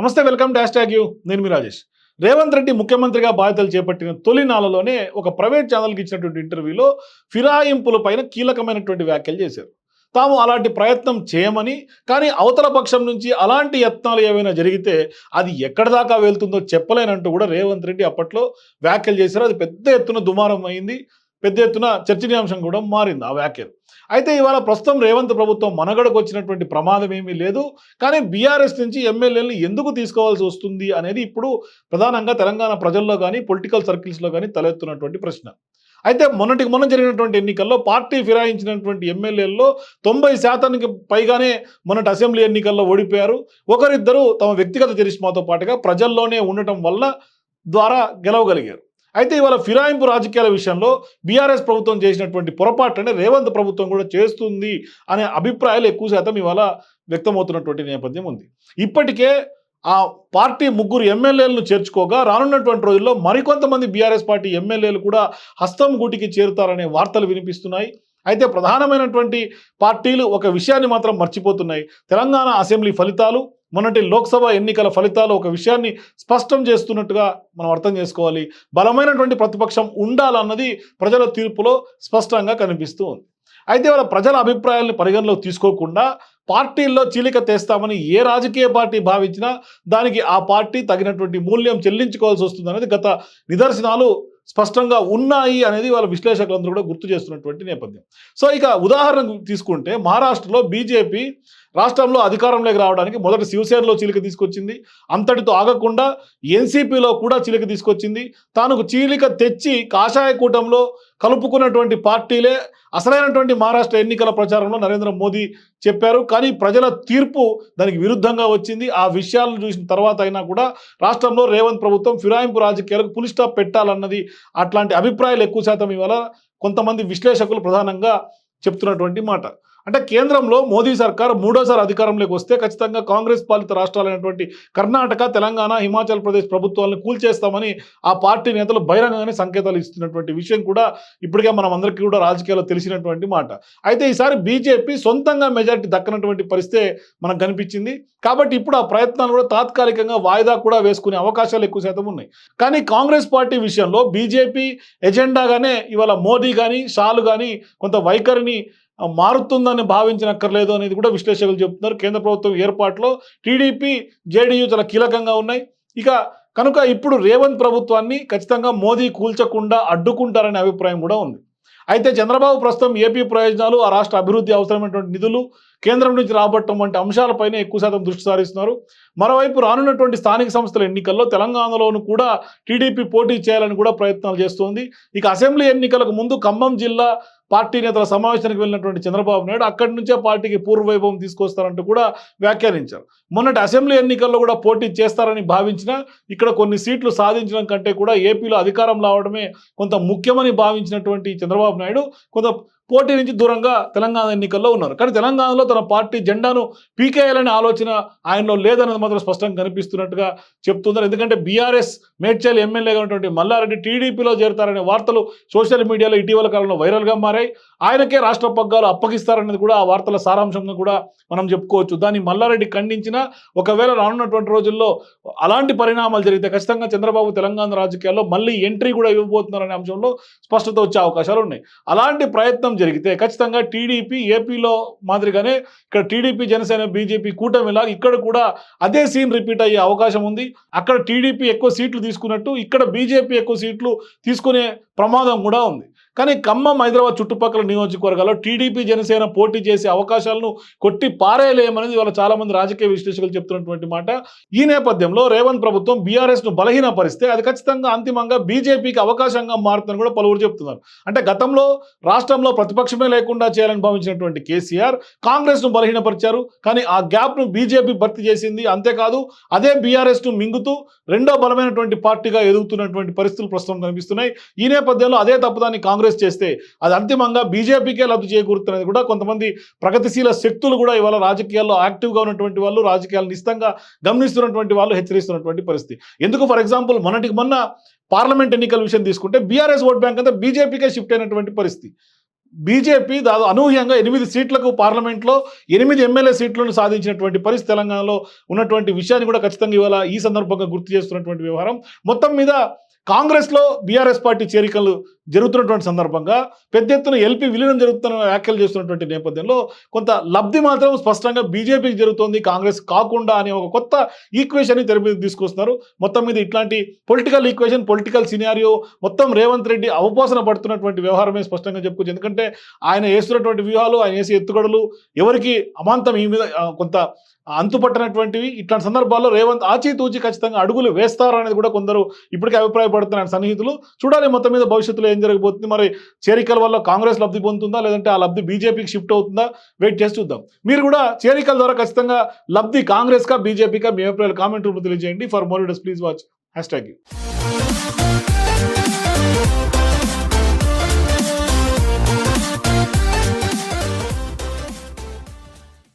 నమస్తే welcome dash tag you. నేను మీ రాజేష్. రేవంత్ రెడ్డి ముఖ్యమంత్రిగా బాధ్యతలు చేపట్టిన తొలి నాళ్ళలోనే ఒక ప్రైవేట్ ఛానల్కి ఇచ్చినటువంటి ఇంటర్వ్యూలో ఫిరాయింపులపైన కీలకమైనటువంటి వ్యాఖ్యలు చేశారు. తాము అలాంటి ప్రయత్నం చేయమని కానీ అవతల పక్షం నుంచి అలాంటి యత్నాలు ఏవైనా జరిగితే అది ఎక్కడి దాకా వెళ్తుందో చెప్పలేనంటూ కూడా రేవంత్ రెడ్డి అప్పట్లో వ్యాఖ్యలు చేశారు. అది పెద్ద ఎత్తున దుమారం అయింది. పెద్ద ఎత్తున చర్చనీయాంశం కూడా మారింది ఆ వ్యాఖ్యలు. అయితే ఇవాళ ప్రస్తుతం రేవంత్ ప్రభుత్వం మనగడకు వచ్చినటువంటి ప్రమాదం ఏమీ లేదు. కానీ బీఆర్ఎస్ నుంచి ఎమ్మెల్యేలను ఎందుకు తీసుకోవాల్సి వస్తుంది అనేది ఇప్పుడు ప్రధానంగా తెలంగాణ ప్రజల్లో కానీ పొలిటికల్ సర్కిల్స్లో కానీ తలెత్తున్నటువంటి ప్రశ్న. అయితే మొన్నటికి మొన్న జరిగినటువంటి ఎన్నికల్లో పార్టీ ఫిరాయించినటువంటి ఎమ్మెల్యేల్లో తొంభై శాతానికి పైగానే మొన్నటి అసెంబ్లీ ఎన్నికల్లో ఓడిపోయారు. ఒకరిద్దరు తమ వ్యక్తిగత చరిష్మాతో పాటుగా ప్రజల్లోనే ఉండటం వల్ల ద్వారా గెలవగలిగారు. అయితే ఇవాళ ఫిరాయింపు రాజకీయాల విషయంలో బీఆర్ఎస్ ప్రభుత్వం చేసినటువంటి పొరపాటునే రేవంత్ ప్రభుత్వం కూడా చేస్తుంది అనే అభిప్రాయాలు ఎక్కువ శాతం ఇవాళ వ్యక్తమవుతున్నటువంటి నేపథ్యం ఉంది. ఇప్పటికే ఆ పార్టీ ముగ్గురు ఎమ్మెల్యేలను చేర్చుకోగా రానున్నటువంటి రోజుల్లో మరికొంతమంది బీఆర్ఎస్ పార్టీ ఎమ్మెల్యేలు కూడా హస్తం గూటికి చేరుతారనే వార్తలు వినిపిస్తున్నాయి. అయితే ప్రధానమైనటువంటి పార్టీలు ఒక విషయాన్ని మాత్రం మర్చిపోతున్నాయి. తెలంగాణ అసెంబ్లీ ఫలితాలు మొన్నటి లోక్సభ ఎన్నికల ఫలితాలు ఒక విషయాన్ని స్పష్టం చేస్తున్నట్టుగా మనం అర్థం చేసుకోవాలి. బలమైనటువంటి ప్రతిపక్షం ఉండాలన్నది ప్రజల తీర్పులో స్పష్టంగా కనిపిస్తూ ఉంది. అయితే వాళ్ళ ప్రజల అభిప్రాయాలను పరిగణలోకి తీసుకోకుండా పార్టీల్లో చీలిక తెస్తామని ఏ రాజకీయ పార్టీ భావించినా దానికి ఆ పార్టీ తగినటువంటి మూల్యం చెల్లించుకోవాల్సి వస్తుంది అనేది గత నిదర్శనాలు స్పష్టంగా ఉన్నాయి అనేది వాళ్ళ విశ్లేషకులందరూ కూడా గుర్తు చేస్తున్నటువంటి నేపథ్యం. సో ఇక ఉదాహరణ తీసుకుంటే మహారాష్ట్రలో బీజేపీ రాష్ట్రంలో అధికారంలోకి రావడానికి మొదట శివసేనలో చీలిక తీసుకొచ్చింది. అంతటితో ఆగకుండా ఎన్సీపీలో కూడా చీలిక తీసుకొచ్చింది. తాను చీలిక తెచ్చి కాషాయ కూటంలో కలుపుకున్నటువంటి పార్టీలే అసలైనటువంటి మహారాష్ట్ర ఎన్నికల ప్రచారంలో నరేంద్ర మోదీ చెప్పారు. కానీ ప్రజల తీర్పు దానికి విరుద్ధంగా వచ్చింది. ఆ విషయాలను చూసిన తర్వాత అయినా కూడా రాష్ట్రంలో రేవంత్ ప్రభుత్వం ఫిరాయింపు రాజకీయాలకు పులి స్టాప్ పెట్టాలన్నది అట్లాంటి అభిప్రాయాలు ఎక్కువ శాతం ఇవాళ కొంతమంది విశ్లేషకులు ప్రధానంగా చెప్తున్నటువంటి మాట. అంటే కేంద్రంలో మోదీ సర్కార్ మూడోసారి అధికారంలోకి వస్తే ఖచ్చితంగా కాంగ్రెస్ పాలిత రాష్ట్రాలైనటువంటి కర్ణాటక తెలంగాణ హిమాచల్ ప్రదేశ్ ప్రభుత్వాలను కూల్చేస్తామని ఆ పార్టీ నేతలు బహిరంగంగానే సంకేతాలు ఇస్తున్నటువంటి విషయం కూడా ఇప్పటికే మనం అందరికీ కూడా రాజకీయాల్లో తెలిసినటువంటి మాట. అయితే ఈసారి బీజేపీ సొంతంగా మెజార్టీ దక్కనటువంటి పరిస్థితే మనకు కనిపించింది. కాబట్టి ఇప్పుడు ఆ ప్రయత్నాలు కూడా తాత్కాలికంగా వాయిదా కూడా వేసుకునే అవకాశాలు ఎక్కువ శాతం ఉన్నాయి. కానీ కాంగ్రెస్ పార్టీ విషయంలో బీజేపీ ఎజెండాగానే ఇవాళ మోదీ కానీ షాలు కానీ కొంత వైఖరిని మారుతుందని భావించనక్కర్లేదు అనేది కూడా విశ్లేషకులు చెప్తున్నారు. కేంద్ర ప్రభుత్వం ఏర్పాటులో టీడీపీ జేడీయూ చాలా కీలకంగా ఉన్నాయి. ఇక కనుక ఇప్పుడు రేవంత్ ప్రభుత్వాన్ని ఖచ్చితంగా మోదీ కూల్చకుండా అడ్డుకుంటారనే అభిప్రాయం కూడా ఉంది. అయితే చంద్రబాబు ప్రస్తుతం ఏపీ ప్రయోజనాలు ఆ రాష్ట్ర అభివృద్ధి అవసరమైనటువంటి నిధులు కేంద్రం నుంచి రాబట్టడం వంటి అంశాలపైనే ఎక్కువ శాతం దృష్టి సారిస్తున్నారు. మరోవైపు రానున్నటువంటి స్థానిక సంస్థల ఎన్నికల్లో తెలంగాణలోను కూడా టీడీపీ పోటీ చేయాలని కూడా ప్రయత్నాలు చేస్తోంది. ఇక అసెంబ్లీ ఎన్నికలకు ముందు ఖమ్మం జిల్లా పార్టీ నేతల సమావేశానికి వెళ్ళినటువంటి చంద్రబాబు నాయుడు అక్కడి నుంచే పార్టీకి పూర్వవైభవం తీసుకొస్తారంటూ కూడా వ్యాఖ్యానించారు. మొన్నటి అసెంబ్లీ ఎన్నికల్లో కూడా పోటీ చేస్తారని భావించిన ఇక్కడ కొన్ని సీట్లు సాధించడం కంటే కూడా ఏపీలో అధికారం రావడమే కొంత ముఖ్యమని భావించినటువంటి చంద్రబాబు నాయుడు కొంత పోటీ నుంచి దూరంగా తెలంగాణ ఎన్నికల్లో ఉన్నారు. కానీ తెలంగాణలో తన పార్టీ జెండాను పీకేయాలనే ఆలోచన ఆయనలో లేదన్నది మాత్రం స్పష్టంగా కనిపిస్తున్నట్టుగా చెప్తున్నారు. ఎందుకంటే బీఆర్ఎస్ మేడ్చల్ ఎమ్మెల్యేగా ఉన్నటువంటి మల్లారెడ్డి టీడీపీలో చేరతారనే వార్తలు సోషల్ మీడియాలో ఇటీవల కాలంలో వైరల్గా మారాయి. ఆయనకే రాష్ట్ర పగ్గాలు అప్పగిస్తారనేది కూడా ఆ వార్తల సారాంశంగా కూడా మనం చెప్పుకోవచ్చు. దాన్ని మల్లారెడ్డి ఖండించిన ఒకవేళ రానున్నటువంటి రోజుల్లో అలాంటి పరిణామాలు జరిగితే ఖచ్చితంగా చంద్రబాబు తెలంగాణ రాజకీయాల్లో మళ్ళీ ఎంట్రీ కూడా ఇవ్వబోతున్నారనే అంశంలో స్పష్టత వచ్చే అవకాశాలు ఉన్నాయి. అలాంటి ప్రయత్నం జరిగితే ఖచ్చితంగా టీడీపీ ఏపీలో మాదిరిగానే ఇక్కడ టీడీపీ జనసేన బీజేపీ కూటమిలా ఇక్కడ కూడా అదే సీన్ రిపీట్ అయ్యే అవకాశం ఉంది. అక్కడ టీడీపీ ఎక్కువ సీట్లు తీసుకున్నట్టు ఇక్కడ బీజేపీ ఎక్కువ సీట్లు తీసుకునే ప్రమాదం కూడా ఉంది. కానీ ఖమ్మం హైదరాబాద్ చుట్టుపక్కల నియోజకవర్గాల్లో టీడీపీ జనసేన పోటీ చేసే అవకాశాలను కొట్టి పారేయలేమనేది ఇవాళ చాలా మంది రాజకీయ విశ్లేషకులు చెప్తున్నటువంటి మాట. ఈ నేపథ్యంలో రేవంత్ ప్రభుత్వం బీఆర్ఎస్ను బలహీనపరిస్తే అది ఖచ్చితంగా అంతిమంగా బీజేపీకి అవకాశంగా మారుతుందని కూడా పలువురు చెప్తున్నారు. అంటే గతంలో రాష్ట్రంలో ప్రతిపక్షమే లేకుండా చేయాలని భావించినటువంటి కేసీఆర్ కాంగ్రెస్ను బలహీనపరిచారు. కానీ ఆ గ్యాప్ను బీజేపీ భర్తీ చేసింది అంతేకాదు అదే బీఆర్ఎస్ను మింగుతూ రెండో బలమైనటువంటి పార్టీగా ఎదుగుతున్నటువంటి పరిస్థితులు ప్రస్తుతం కనిపిస్తున్నాయి. ఈ నేపథ్యంలో అదే తప్పుదాన్ని కాంగ్రెస్ చేస్తే అది అంతిమంగా బీజేపీకే లబ్ధి చేకూరుతున్నది కూడా కొంతమంది ప్రగతిశీల శక్తులు కూడా ఇవాళ రాజకీయాల్లో యాక్టివ్గా ఉన్నటువంటి వాళ్ళు రాజకీయాలను నిస్తంగా గమనిస్తున్నటువంటి వాళ్ళు హెచ్చరిస్తున్నటువంటి పరిస్థితి. ఎందుకు ఫర్ ఎగ్జాంపుల్ మొన్నటికి మొన్న పార్లమెంట్ ఎన్నికల విషయం తీసుకుంటే బీఆర్ఎస్ ఓట్ బ్యాంక్ అంతా బీజేపీకే షిఫ్ట్ అయినటువంటి పరిస్థితి. బీజేపీ దాదాపు అనూహ్యంగా ఎనిమిది సీట్లకు పార్లమెంట్లో ఎనిమిది ఎమ్మెల్యే సీట్లను సాధించినటువంటి పరిస్థితి తెలంగాణలో ఉన్నటువంటి విషయాన్ని కూడా ఖచ్చితంగా ఇవాళ ఈ సందర్భంగా గుర్తు చేస్తున్నటువంటి వ్యవహారం. మొత్తం మీద కాంగ్రెస్లో బీఆర్ఎస్ పార్టీ చేరికలు జరుగుతున్నటువంటి సందర్భంగా పెద్ద ఎత్తున ఎల్పీ విలీనం జరుగుతున్న వ్యాఖ్యలు చేస్తున్నటువంటి నేపథ్యంలో కొంత లబ్ధి మాత్రం స్పష్టంగా బీజేపీకి జరుగుతోంది కాంగ్రెస్ కాకుండా అనే ఒక కొత్త ఈక్వేషన్ తెర మీద తీసుకొస్తున్నారు. మొత్తం మీద ఇట్లాంటి పొలిటికల్ ఈక్వేషన్ పొలిటికల్ సినారియో మొత్తం రేవంత్ రెడ్డి అవపోసన పడుతున్నటువంటి వ్యవహారమే స్పష్టంగా చెప్పుకోవచ్చు? ఎందుకంటే ఆయన వేస్తున్నటువంటి వ్యూహాలు ఆయన వేసే ఎత్తుగడలు ఎవరికి అమాంతం ఈ మీద కొంత అంతుపట్టనటువంటివి. ఇట్లాంటి సందర్భాల్లో రేవంత్ ఆచితూచి ఖచ్చితంగా అడుగులు వేస్తారు అనేది కూడా కొందరు ఇప్పటికే అభిప్రాయపడుతున్నారు సన్నిహితులు. చూడాలి మొత్తం మీద భవిష్యత్తులో ఏం జరగబోతుంది? మరి చేరికల వల్ల కాంగ్రెస్ లబ్ధి పొందుతుందా? లేదంటే ఆ లబ్ధి బీజేపీకి షిఫ్ట్ అవుతుందా? వెయిట్ చేసి చూద్దాం. మీరు కూడా చేరికల ద్వారా ఖచ్చితంగా లబ్ధి కాంగ్రెస్కా బీజేపీకా? మీ అభిప్రాయాలు కామెంట్ రూపంలో తెలియజేయండి. For more please watch. Hashtag